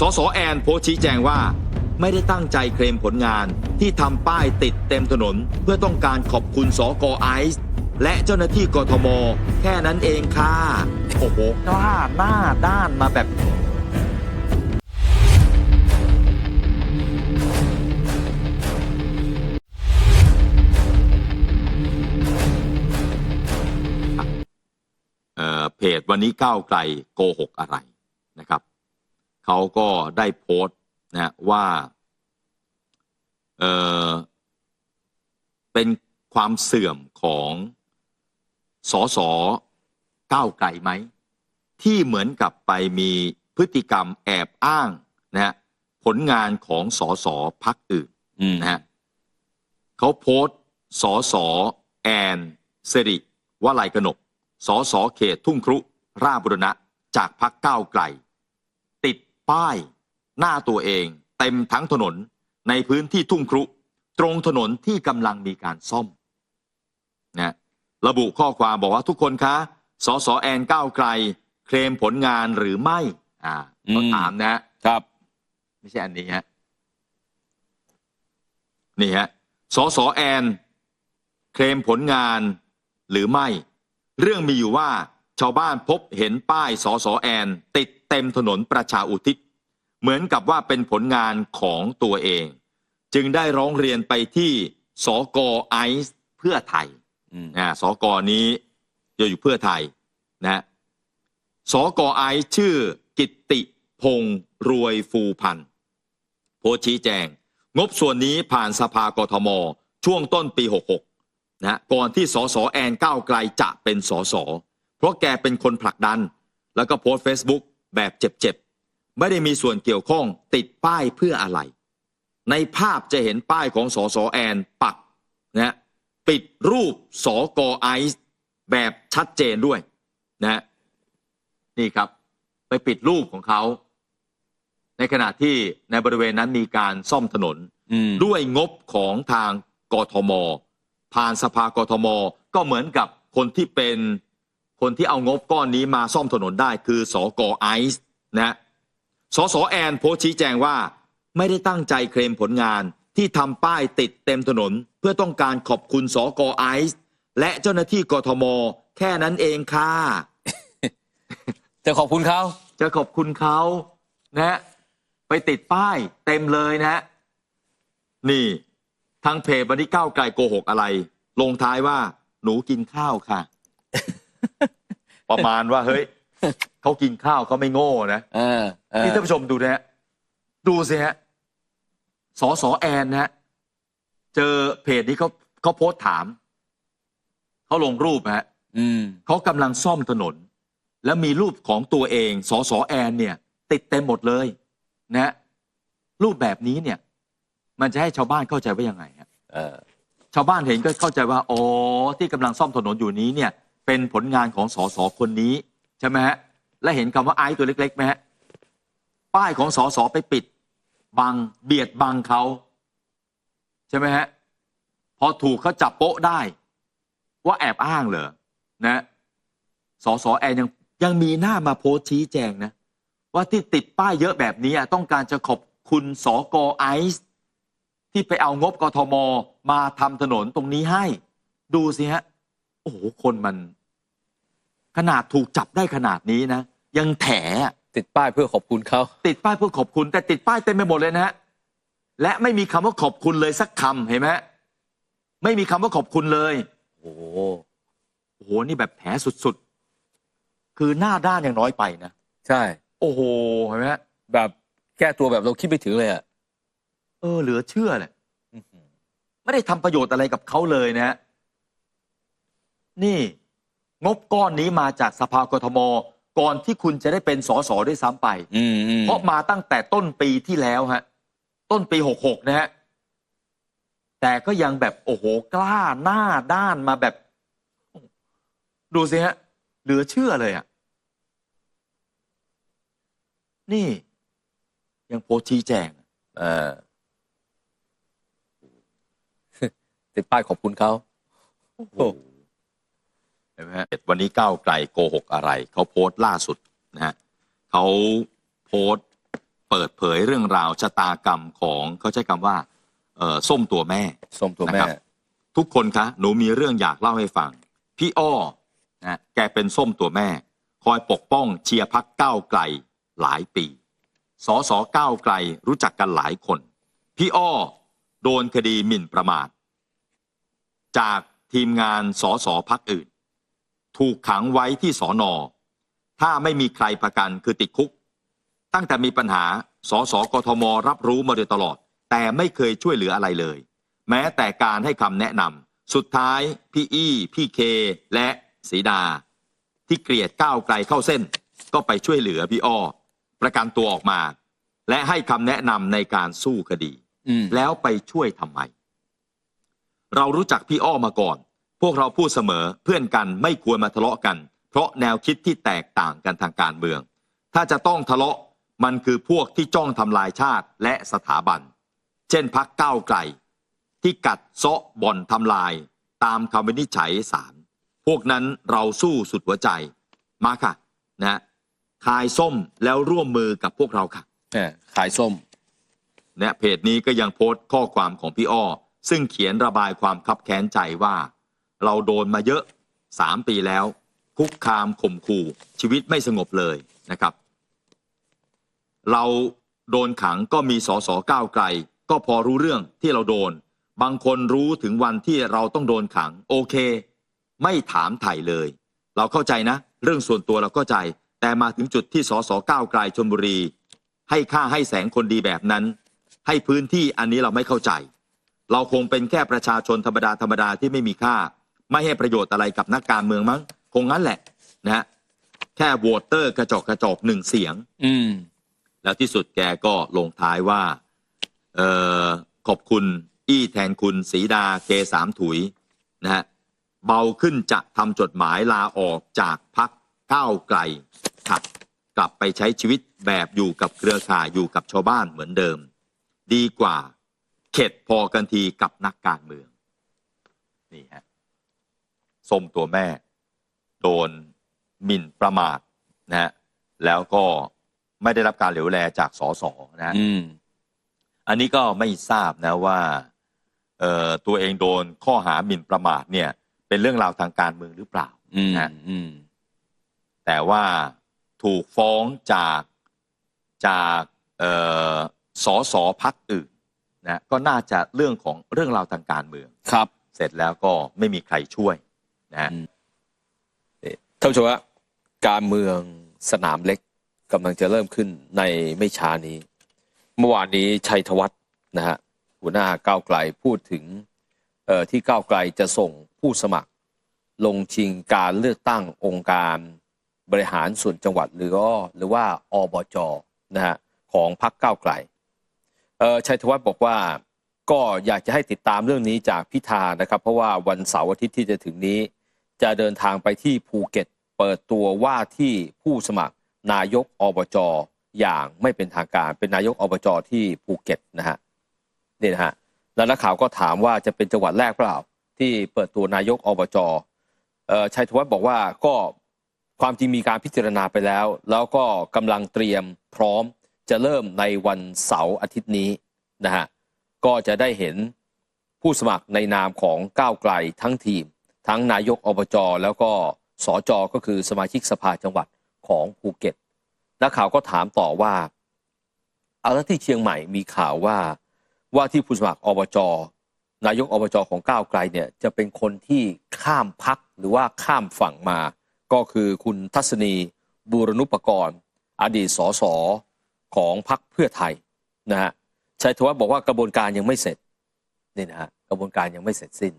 สสแอนโพชี้แจงว่า ไม่ได้ตั้งใจเคลมผลงานที่ทำป้ายติดเต็มถนน เพื่อต้องการขอบคุณสกไอซ์และเจ้าหน้าที่กทม แค่นั้นเองค่ะ โอ้โหกล้าหน้าด้านมาแบบเอ่อเพจวันนี้ก้าวไกลโกหกอะไร เขาก็ได้โพสต์นะฮะว่าเออเป็นความเสื่อมของสอสอก้าวไกลไหม ที่เหมือนกับไปมีพฤติกรรมแอบอ้างนะฮะผลงานของสอสอพักอื่นอืมนะฮะเขาโพสต์สอสอแอนสิริวลัยกนกสอสอเขตทุ่งครุ ราชบุรณะ จากพักก้าวไกลติด ป้าย หน้าตัวเอง เต็มทั้งถนนในพื้นที่ทุ่งครุ ตรงถนนที่กำลังมีการซ่อมนะระบุข้อความบอกว่าทุกคนคะสอสอแอนก้าวไกล เคลมผลงานหรือไม่ อ่าเขาถามนะครับ ไม่ใช่อันนี้ฮะนี่ฮะสสแอน เคลมผลงานหรือไม่ เรื่องมีอยู่ว่า ชาวบ้านพบเห็นป้ายสสแอน ติดเต็มถนนประชาอุทิศ เหมือนกับว่าเป็นผลงานของตัวเอง จึงได้ร้องเรียนไปที่สกไอซ์เพื่อไทยอืมนะสกนี้จะอยู่เพื่อไทยนะสกไอซ์ชื่อกิตติพงษ์รวยฟูพันธ์โพสต์ชี้แจง งบส่วนนี้ผ่านสภากทม ช่วงต้นปี 66นะก่อนที่สสแอนก้าวไกลจะเป็นสสเพ ราะแกเป็นคนผลักดัน แล้วก็โพสต์ Facebook แบบเจ็บๆ ไม่ได้มีส่วนเกี่ยวข้องติดป้ายเพื่ออะไร ในภาพจะเห็นป้ายของสสแอนปักนะฮะปิดรูปสกไอซ์แบบชัดเจนด้วยนะฮะนี่ครับ ไปปิดรูปของเขา ในขณะที่ในบริเวณนั้นมีการซ่อมถนนอืมด้วยงบของทางกทม ผ่านสภากทม ก็เหมือนกับคนที่เป็น คนที่เอางบก้อนนี้มาซ่อมถนนได้คือสกไอซ์นะฮะสสแอนโพสต์ชี้แจงว่า ไม่ได้ตั้งใจเคลมผลงานที่ทำป้ายติดเต็มถนน เพื่อต้องการขอบคุณสกไอซ์และเจ้าหน้าที่กทม แค่นั้นเองค่ะ จะขอบคุณเขาจะขอบคุณเขานะฮะไปติดป้ายเต็มเลยนะฮะนี่ทางเพจวันนี้ก้าวไกลโกหกอะไร ลงท้ายว่า หนูกินข้าวค่ะ ประมาณว่าเฮ้ยเขากินข้าวเขาไม่โง่นะเออเออนี่ท่านผู้ชมดูนะฮะดูสิฮะสอสอแอนนะฮะเจอเพจนี้เขาเขาโพสต์ถาม เขาลงรูปฮะอืม เขากำลังซ่อมถนน แล้วมีรูปของตัวเองสสแอนเนี่ย ติดเต็มหมดเลยนะรูปแบบนี้เนี่ย มันจะให้ชาวบ้านเข้าใจว่ายังไงฮะ เออ ชาวบ้านเห็นก็เข้าใจว่า อ๋อ ที่กำลังซ่อมถนนอยู่นี้เนี่ย เป็นผลงานของสสคนนี้ใช่ไหมฮะและเห็นคำว่าไอซ์ตัวเล็กๆไหมฮะป้ายของสสไปปิดบังเบียดบังเขาใช่ไหมฮะพอถูกเขาจับโป๊ะได้ ว่าแอบอ้างเหรอนะสสแอนยังยังมีหน้ามาโพสชี้แจงนะ ว่าที่ติดป้ายเยอะแบบนี้ต้องการจะขอบคุณสกไอซ์ที่ไปเอางบกทม มาทำถนนตรงนี้ให้ ดูสิฮะ โอ้โหคนมัน ขนาดถูกจับได้ขนาดนี้นะ ยังแถอะติดป้ายเพื่อขอบคุณเขา ติดป้ายเพื่อขอบคุณ แต่ติดป้ายเต็มไปหมดเลยนะฮะและไม่มีคำว่าขอบคุณเลยสักคำเห็นไหมฮะไม่มีคำว่าขอบคุณเลย โอ้โหโอ้โหนี่แบบแผลสุดๆ คือหน้าด้านยังน้อยไปนะ ใช่ โอ้โหเห็นไหมฮะแบบแก้ตัวแบบเราคิดไม่ถึงเลยอะ เออเหลือเชื่อเลยอื้อหือไม่ได้ทำประโยชน์อะไรกับเขาเลยนะฮะ นี่ งบก้อนนี้มาจากสภากทม ก่อนที่คุณจะได้เป็นสสด้วยซ้ำไป อืมอืมเพราะมาตั้งแต่ต้นปีที่แล้วฮะ ต้นปีหกหกนะฮะ แต่ก็ยังแบบโอ้โหกล้าหน้าด้านมาแบบ ดูสิฮะ เหลือเชื่อเลยอะ นี่ ยังโพสต์ชี้แจง เออ ติดป้ายขอบคุณเขา โอ้โห เห็นไหมฮะวันนี้ก้าวไกลโกหกอะไร เขาโพสต์ล่าสุดนะฮะเขาโพสต์กเปิดเผยเรื่องราวชะตากรรมของเขาใช้คำว่าเอ่อส้มตัวแม่ ส้มตัวแม่ นะครับ ทุกคนคะหนูมีเรื่องอยากเล่าให้ฟัง พี่อ้อนะแกเป็นส้มตัวแม่ คอยปกป้องเชียร์พักก้าวไกลหลายปีสอสอก้าวไกลรู้จักกันหลายคน พี่อ้อโดนคดีหมิ่นประมาท จากทีมงานสอสอพักอื่น ถูกขังไว้ที่สอนอ ถ้าไม่มีใครประกันคือติดคุก ตั้งแต่มีปัญหาสสกทมรับรู้มาโดยตลอด แต่ไม่เคยช่วยเหลืออะไรเลย แม้แต่การให้คำแนะนำสุดท้าย พี่อี้ พี่เค และสีดา ที่เกลียดก้าวไกลเข้าเส้น ก็ไปช่วยเหลือพี่อ้อ ประกันตัวออกมา และให้คำแนะนำในการสู้คดีอืมแล้วไปช่วยทำไม เรารู้จักพี่อ้อมาก่อนพ วกเราพูดเสมอเพื่อนกันไม่ควรมาทะเลาะกัน เพราะแนวคิดที่แตกต่างกันทางการเมือง ถ้าจะต้องทะเลาะมันคือพวกที่จ้องทำลายชาติและสถาบัน เช่นพักก้าวไกล ที่กัดเซาะบ่อนทำลาย ตามคำวินิจฉัยศาลพวกนั้นเราสู้สุดหัวใจมาค่ะนะคายส้มแล้วร่วมมือกับพวกเราค่ะแหม่ขายส้มนะเพจนี้ก็ยังโพสต์ข้อความของพี่อ้อซึ่งเขียนระบายความคับแค้นใจว่า เราโดนมาเยอะสามปีแล้ว คุกคามข่มขู่ชีวิตไม่สงบเลยนะครับ เราโดนขังก็มีสอสอก้าวไกล ก็พอรู้เรื่องที่เราโดน บางคนรู้ถึงวันที่เราต้องโดนขัง โอเค ไม่ถามไถ่เลย เราเข้าใจนะ เรื่องส่วนตัวเราเข้าใจ แต่มาถึงจุดที่สสก้าวไกลชนบุรี ให้ค่าให้แสงคนดีแบบนั้น ให้พื้นที่อันนี้เราไม่เข้าใจ เราคงเป็นแค่ประชาชนธรรมดาธรรมดาที่ไม่มีค่า ไม่ให้ประโยชน์อะไรกับนักการเมืองมั้งคงงั้นแหละ นะฮะแค่โหวตเตอร์กระจอกกระจอกหนึ่งเสียง อืม แล้วที่สุดแกก็ลงท้ายว่า เออขอบคุณ อี้แทนคุณสีดาเคสามถุยนะฮะเบาขึ้นจะทำจดหมายลาออกจากพักก้าวไกลครับกลับไปใช้ชีวิตแบบอยู่กับเครือข่ายอยู่กับชาวบ้านเหมือนเดิม ดีกว่า เข็ดพอกันทีกับนักการเมือง นี่ฮะ ส้มตัวแม่ โดนหมิ่นประมาทนะฮะแล้วก็ไม่ได้รับการเหลียวแลจากสสนะฮะอืมอันนี้ก็ไม่ทราบนะว่าเอ่อตัวเองโดนข้อหาหมิ่นประมาทเนี่ย เป็นเรื่องราวทางการเมืองหรือเปล่าอืมนะอืมแต่ว่าถูกฟ้องจากจากเอ่อสอสอพักอื่นนะก็น่าจะเรื่องของเรื่องราวทางการเมืองครับ เสร็จแล้วก็ไม่มีใครช่วย นะฮะอืมท่านผู้ชมฮะการเมืองสนามเล็กกำลังจะเริ่มขึ้นในไม่ช้านี้ เมื่อวานนี้ชัยธวัฒน์นะฮะหัวหน้าก้าวไกลพูดถึงเอ่อที่ก้าวไกลจะส่งผู้สมัคร ลงชิงการเลือกตั้งองค์การบริหารส่วนจังหวัดหรือก็หรือว่าอบจนะฮะของพรรคก้าวไกลเอ่อชัยธวัฒน์บอกว่าก็อยากจะให้ติดตามเรื่องนี้จากพิธานะครับ เพราะว่าวันเสาร์อาทิตย์ที่จะถึงนี้ จะเดินทางไปที่ภูเก็ต เปิดตัวว่าที่ผู้สมัครนายกอบจอย่างไม่เป็นทางการ เป็นนายกอบจที่ภูเก็ตนะฮะนี่นะฮะแล้วนักข่าวก็ถามว่าจะเป็นจังหวัดแรกเปล่า ที่เปิดตัวนายกอบจเอ่อชัยธวัฒน์บอกว่าก็ความจริงมีการพิจารณาไปแล้ว แล้วก็กำลังเตรียมพร้อมจะเริ่มในวันเสาร์อาทิตย์นี้นะฮะก็จะได้เห็นผู้สมัครในนามของก้าวไกลทั้งทีม ทั้งนายกอบจแล้วก็สจก็คือสมาชิกสภาจังหวัดของภูเก็ตนักข่าวก็ถามต่อว่า เอาแล้วที่เชียงใหม่มีข่าวว่าว่าที่ผู้สมัครอบจนายกอบจของก้าวไกลเนี่ยจะเป็นคนที่ข้ามพักหรือว่าข้ามฝั่งมา ก็คือคุณทัศนีบูรณุปกรณ์ อดีตสสของพักเพื่อไทยนะฮะชัยธวัฒน์บอกว่ากระบวนการยังไม่เสร็จนี่นะฮะกระบวนการยังไม่เสร็จสิ้น